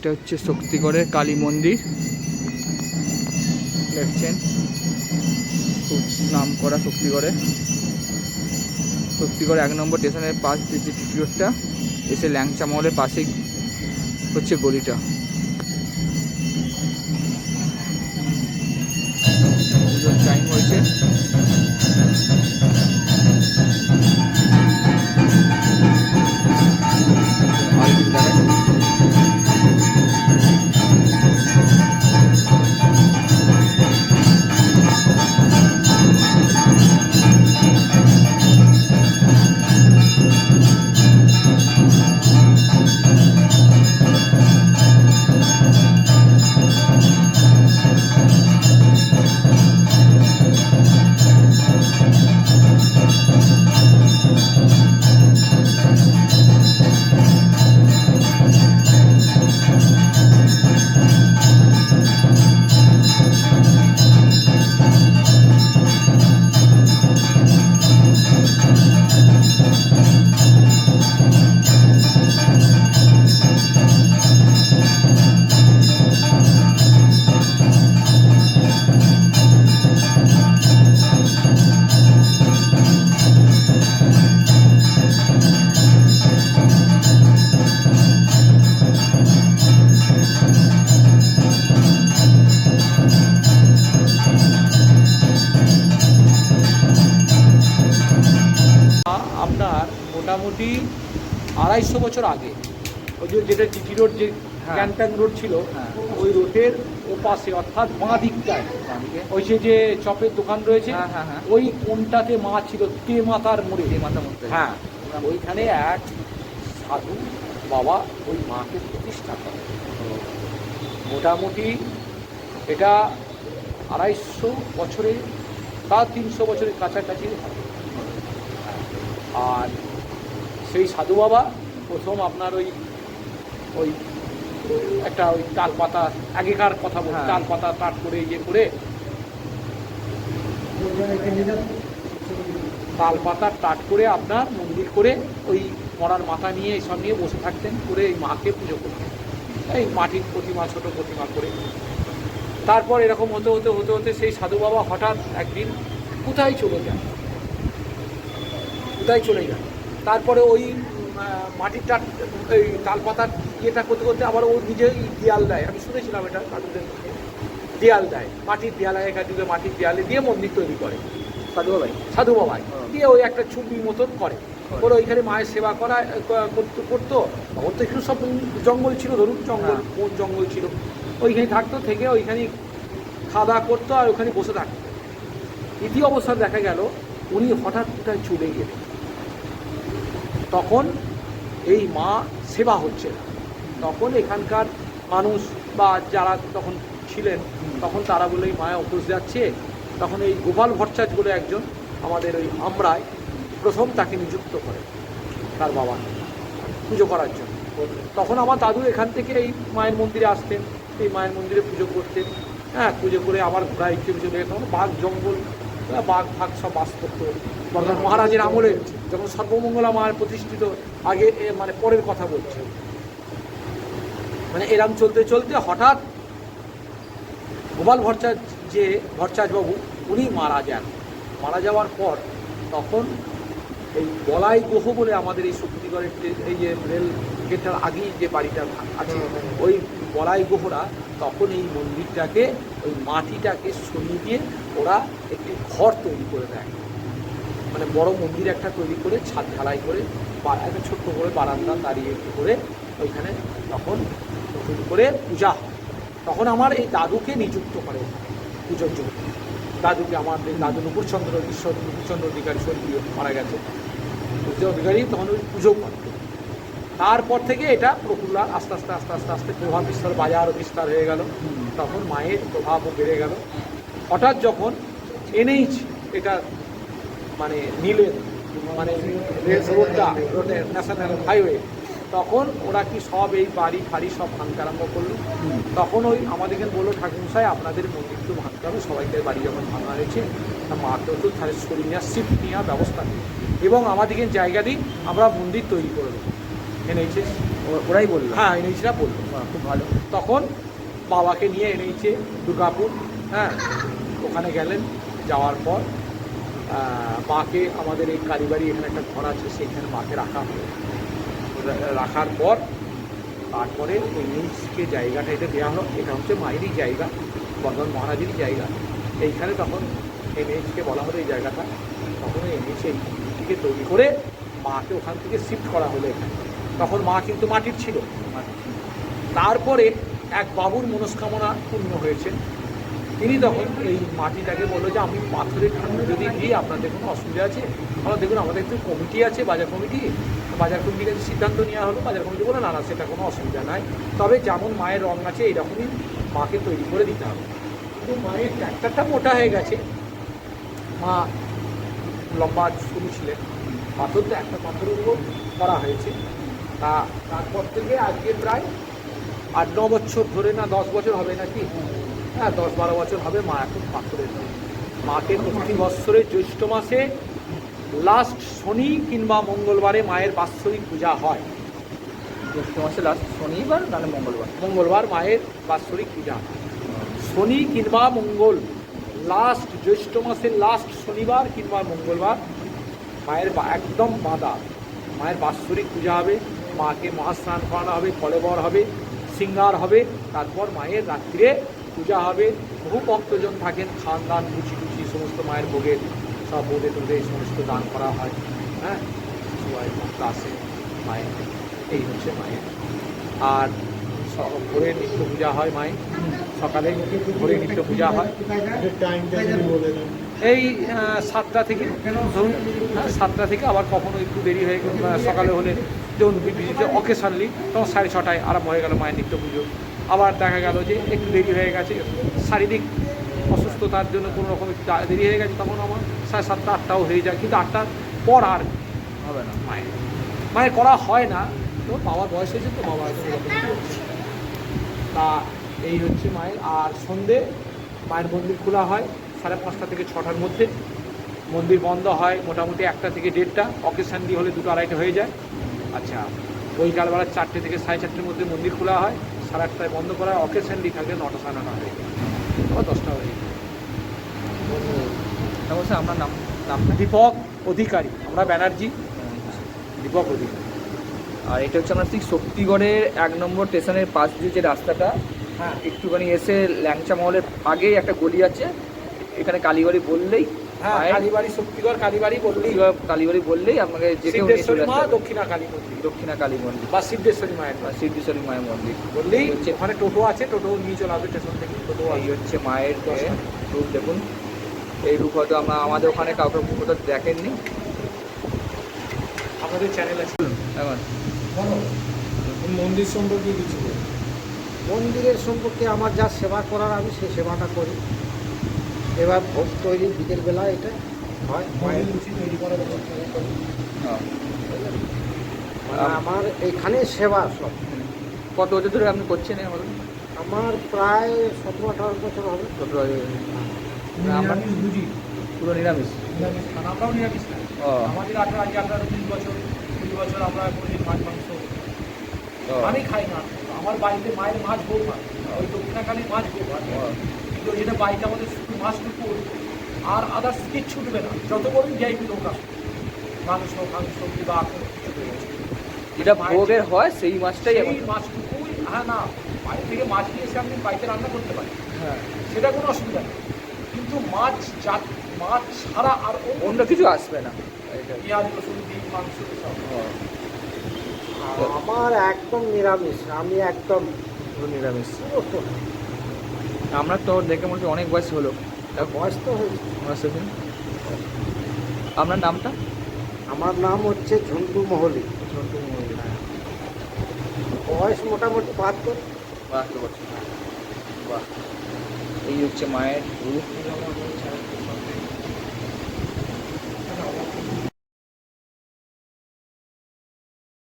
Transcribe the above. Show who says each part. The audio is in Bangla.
Speaker 1: এটা হচ্ছে শক্তিগড়ের কালী মন্দির। দেখছেন? খুব নাম করা শক্তিগড়ে। শক্তিগড় এক নম্বর স্টেশনের পাশ দিয়ে যে রোডটা এসে ল্যাংচা মহলের পাশেই হচ্ছে গলিটা। টাইম হয়েছে।
Speaker 2: মোটামুটি আড়াইশো বছর আগে। ওই যে যেটা টিটি রোড যে। ক্যান্টাং রোড ছিল
Speaker 1: হ্যাঁ।
Speaker 2: ওই রোডের ওপাশে অর্থাৎ বাঁ দিকটায় ওই যে যে চপের দোকান রয়েছে
Speaker 1: হ্যাঁ, হ্যাঁ।
Speaker 2: ওই কোনটাতে মা ছিল? তে মাতার মোড়ে।
Speaker 1: এই মাথা মধ্যে।
Speaker 2: হ্যাঁ ওইখানে এক সাধু বাবা ওই মাকে প্রতিষ্ঠা করে। মোটামুটি এটা আড়াইশো বছরে তা তিনশো বছরের কাছাকাছি আর সেই সাধু বাবা প্রথম আপনার ওই ওই একটা ওই তাল পাতা আগেকার কথা বল
Speaker 1: হ্যাঁ।
Speaker 2: তাল পাতা কাট করে ইয়ে করে তাল পাতা টাট করে আপনার মন্দির করে ওই মরার মাথা নিয়ে এইসব নিয়ে বসে থাকতেন করে এই মাকে পুজো করতেন। এই মাটির প্রতিমা ছোট প্রতিমা করে। তারপর এরকম হতে হতে হতে হতে সেই সাধু বাবা হঠাৎ একদিন কোথায় চলে যান? কোথায় চলে যান? তারপরে ওই আহ, এই তালপাতার ইয়েটা করতে করতে আবার ও নিজেই দেয়াল দেয়। আমি শুনেছিলাম এটা সাধুদের দেয়াল দেয় মাটির দেয়ালে এখান থেকে মাটির দেয়ালে দিয়ে মন্দির তৈরি করে।
Speaker 1: সাধু বাবাই?
Speaker 2: সাধু বাবাই।
Speaker 1: হ্যাঁ।
Speaker 2: দিয়ে ওই একটা ছবি মতন করে।
Speaker 1: করে।
Speaker 2: ওইখানে মায়ের সেবা করা করতো করতো। তখন তো একটু সব জঙ্গল ছিল ধরুন জঙ্গল
Speaker 1: হ্যাঁ।
Speaker 2: বন জঙ্গল ছিল। ওইখানে থাকতো থেকে ওইখানে খাওয়া দাওয়া করতো আর ওখানে বসে থাকতো। ইতি অবস্থায় দেখা গেল উনি হঠাৎ কোথায় চলে গেলেন। তখন এই মা সেবা হচ্ছে না। তখন এখানকার মানুষ বা যারা তখন ছিলেন, তখন তারা বলে, এই মায়া অপুষ যাচ্ছে। তখন এই গোপাল ভট্টাচার্য বলে একজন আমাদের ওই আমরায় প্রথম তাকে নিযুক্ত করে তার বাবা। পুজো করার জন্য। তখন আমার দাদু এখান থেকে এই মায়ের মন্দিরে আসতেন, এই মায়ের মন্দিরে পুজো করতেন। হ্যাঁ পুজো করে আবার ঘোরা ইচ্ছে চলে তখন বাঘ জঙ্গল বাঘ ফাঘ সব বাস করতো মহারাজের আমলে যখন সর্বমঙ্গলা মায়ের প্রতিষ্ঠিত, আগে মানে পরের কথা বলছে। মানে এরম চলতে চলতে হঠাৎ গোপাল ভট্টাচার্য যে ভট্টাচার্যবাবু, উনি মারা যান। মারা যাওয়ার পর তখন এই বলাই গ্রহ বলে আমাদের এই শক্তিগড়ের এই যে রেল গেটটার আগেই যে বাড়িটা আছে, ওই বলাই গ্রহরা তখন এই মন্দিরটাকে ওই মাটিটাকে সরিয়ে দিয়ে ওরা একটি ঘর তৈরি করে দেয়। মানে বড় মন্দির একটা তৈরি করে, ছাদ ঢালাই করে একটা ছোট্ট করে বারান্দা দাঁড়িয়ে একটু করে ওইখানে তখন নতুন করে পূজা হয়। তখন আমার এই দাদুকে নিযুক্ত করে পুজোর জন্য দাদুকে আমাদের দাদু নুপুরচন্দ্র ঈশ্বর নুপুরচন্দ্র অধিকারী স্বর্গীয় মারা গেছে। সূর্য অধিকারী তখন ওই পুজো করত। তারপর থেকে এটা প্রফুল্লার আস্তে আস্তে আস্তে আস্তে আস্তে প্রভাব বিস্তার, বাজার বিস্তার হয়ে গেল। তখন মায়ের প্রভাবও বেড়ে গেল। হঠাৎ যখন এনএইচ এটা মানে নিলেন মানে রোডটা রোডের ন্যাশনাল হাইওয়ে, তখন ওরা কি সব এই বাড়ি ফাড়ি সব ভাঙতে আরম্ভ করল। তখন ওই আমাদেরকে বলল ঠাকুরমশাই আপনাদের মন্দির তো ভাঙতে হবে। সবাইকে বাড়ি যখন ভাঙা হয়েছে মাকেও তো তাহলে সরিয়ে নেওয়া শিফট নেওয়া ব্যবস্থা এবং আমাদেরকে জায়গা দিই আমরা মন্দির তৈরি করে দেবো। ও-
Speaker 1: ওরাই বলল।
Speaker 2: হ্যাঁ এনএইচরা বলল।
Speaker 1: খুব ভালো।
Speaker 2: তখন বাবাকে নিয়ে এনেছে দুর্গাপুর হ্যাঁ? ওখানে গেলেন যাওয়ার পর মাকে আমাদের এই কালীবাড়ি এখানে একটা ঘর আছে সেইখানে মাকে রাখা হলো রাখার পর তারপরে এনএইচকে জায়গাটা এটা দেওয়া হলো এটা হচ্ছে মায়েরই জায়গা বর্ধমান মহারাজেরই জায়গা। এইখানে তখন এনএইচকে বলা হলো এই জায়গাটা। তখন এনএইচ এইটিকে তৈরি করে মাকে ওখান থেকে শিফট করা হলো এখানে। তখন মা কিন্তু মাটির ছিল। তারপরে এক বাবুর মনস্কামনা পূর্ণ হয়েছে। তিনি তখন এই মাটিটাকে বলল যে, আমি পাথরের ঠান্ডা যদি দিই আপনাদের কোনো অসুবিধা আছে? আমরা দেখুন, আমাদের একটু কমিটি আছে, বাজার কমিটি। বাজার কমিটির কাছে সিদ্ধান্ত নেওয়া হলো, বাজার কমিটি বলে না না, সেটা কোনো অসুবিধা নাই। তবে যেমন মায়ের রং আছে এইরকমই মাকে তৈরি করে দিতে হবে। কিন্তু মায়ের ট্র্যাক্টারটা মোটা হয়ে গেছে। মা লম্বা শুরু ছিলেন। পাথর তো একটা পাথরের উপর করা হয়েছে। তা তারপর থেকে আজকে প্রায় আট ন বছর ধরে না, দশ বছর হবে নাকি? হ্যাঁ দশ বারো বছর হবে মা এখন পাথরের মাকে প্রতি বৎসরের জ্যৈষ্ঠ মাসে লাস্ট শনি কিংবা মঙ্গলবারে মায়ের বাৎসরিক পূজা হয়।
Speaker 1: জ্যৈষ্ঠ মাসে লাস্ট শনিবার নাহলে মঙ্গলবার?
Speaker 2: মঙ্গলবার মায়ের বাৎসরিক পূজা শনি কিংবা মঙ্গল লাস্ট জ্যৈষ্ঠ মাসের লাস্ট শনিবার কিংবা মঙ্গলবার মায়ের একদম বাঁধা। মায়ের বাৎসরিক পূজা হবে। মাকে মহাস্নান করানো হবে, কলেবর হবে, সিঙ্গার হবে, তারপর মায়ের রাত্রে পূজা হবে। বহু ভক্তজন থাকেন, খান দান লুচি টুচি সমস্ত মায়ের ভোগের সব বোধে টোধে এই সমস্ত দান করা হয়। হ্যাঁ? সবাই ভক্ত আসে মায়ের। এই হচ্ছে মায়ের। আর ভোরে নিত্য পূজা হয় মায়ের। সকালে ভোরে নিত্য পূজা হয়। এই সাতটা থেকে কেন ধরুন হ্যাঁ, সাতটা থেকে আবার কখনো একটু দেরি হয়ে গেল সকালে হলে যেমন বিজিতে অকেশনলি তখন সাড়ে ছটায় আরম্ভ হয়ে গেল মায়ের নিত্য পুজো। আবার দেখা গেল যে একটু দেরি হয়ে গেছে শারীরিক অসুস্থতার জন্য কোনো রকম একটু দেরি হয়ে গেছে তখন আমার সাড়ে সাতটা আটটাও হয়ে যায়। কিন্তু আটটার পর আর
Speaker 1: হবে না
Speaker 2: মায়ের। মায়ের করা হয় না তো বাবার বয়স হয়েছে তো বাবা তা এই হচ্ছে মায়ের। আর সন্ধে মায়ের মন্দির খোলা হয়। সাড়ে পাঁচটা থেকে ছটার মধ্যে। মন্দির বন্ধ হয় মোটামুটি একটা থেকে দেড়টা। অকেশানলি হলে দুটো আড়াইটা হয়ে যায়। আচ্ছা বৈকালবেলা চারটে থেকে সাড়ে চারটের মধ্যে মন্দির খোলা হয়। সাড়ে আটটায় বন্ধ করা হয়। অকেশানলি থাকলে নটা সাড়ে নটা হয়ে যায়। দশটা হয়ে যায়।
Speaker 1: অবশ্যই আপনার নাম নামটা
Speaker 2: দীপক অধিকারী। আমরা ব্যানার্জি। দীপক অধিকারী।
Speaker 1: আর এটা হচ্ছে আমরা ঠিক শক্তিগড়ের এক নম্বর স্টেশনের পাশ দিয়ে যে রাস্তাটা
Speaker 2: হ্যাঁ।
Speaker 1: একটুখানি এসে ল্যাংচা মহলের আগেই একটা গলি আছে। এখানে কালীবাড়ি বললেই
Speaker 2: হ্যাঁ কালীবাড়ি শক্তিগড় কালীবাড়ি বললেই।
Speaker 1: শক্তিগড় কালীবাড়ি বললেই আপনাকে যে কেউ
Speaker 2: সিদ্ধেশ্বরী মা দক্ষিণা কালী মন্দির।
Speaker 1: দক্ষিণা কালী মন্দির।
Speaker 2: বা সিদ্ধেশ্বরী মায়ের মন্দির।
Speaker 1: সিদ্ধেশ্বরী মায়ের মন্দির।
Speaker 2: বললেই
Speaker 1: এই হচ্ছে
Speaker 2: ওখানে টোটো আছে টোটো নিয়ে চলে আসবে স্টেশন থেকে টোটো
Speaker 1: এই হচ্ছে মায়ের রূপ দেখুন। এই রূপ হয়তো আমরা আমাদের ওখানে কাউকে কোথাও দেখেননি।
Speaker 2: আমাদের চ্যানেল আছে।
Speaker 1: এখন।
Speaker 2: মন্দির সম্পর্কে কিছু
Speaker 3: মন্দিরের সম্পর্কে আমার যা সেবা করার আমি সেই সেবাটা করি। এবার ভোগ তৈরি বিকেলবেলা এটা হয়
Speaker 2: মায়ের লুচি তৈরি করি।
Speaker 3: মানে আমার এইখানে সেবা সব।
Speaker 1: কত বছর ধরে আপনি করছেন
Speaker 3: আমার প্রায় সতেরো আঠারো বছর হবে।
Speaker 1: সতেরো। আমরা পুরো নিরামিষ?
Speaker 2: নিরামিষ খান আমরাও নিরামিষ খাই। আমাদের আঠারো আজকে আঠারো তিন বছর কুড়ি বছর আমরা কোনোদিন মাছ মাংস আমি খাই না। আমার বাড়িতে মায়ের মাছ বউ হয় ওই দক্ষিণাকালী মাছ বউ হয় কিন্তু যেটা বাড়িতে আমাদের শুধু মাছটুকু উঠবে আর আদার্স কিচ্ছু উঠবে না। যত বড়ই যাই লোক আসবে মাংস মাংস দেবে
Speaker 1: যেটা ভোগের হয় সেই মাছটাই এখন
Speaker 2: মাছটুকুই হ্যাঁ না। বাইরে থেকে মাছ নিয়ে এসে আপনি বাড়িতে রান্না করতে পারেন।
Speaker 1: হ্যাঁ।
Speaker 2: সেটা কোনো অসুবিধা নেই। কিন্তু মাছ জাত মাছ ছাড়া আর অন্য
Speaker 1: কিছু আসবে না।
Speaker 2: পেঁয়াজ রসুন দিন মাংস সব।
Speaker 3: আমার একদম নিরামিষ। আমি একদম
Speaker 1: নিরামিষ। আমরা তো দেখে মনে হচ্ছে অনেক বয়স হলো।
Speaker 3: বয়স তো হয়েছে।
Speaker 1: আপনার নামটা?
Speaker 3: আমার নাম হচ্ছে ঝন্টু মহলি। বয়স মোটামুটি বাহাত্তর।
Speaker 1: বাহাত্তর বছর। বাহ। এই হচ্ছে মায়ের রূপ।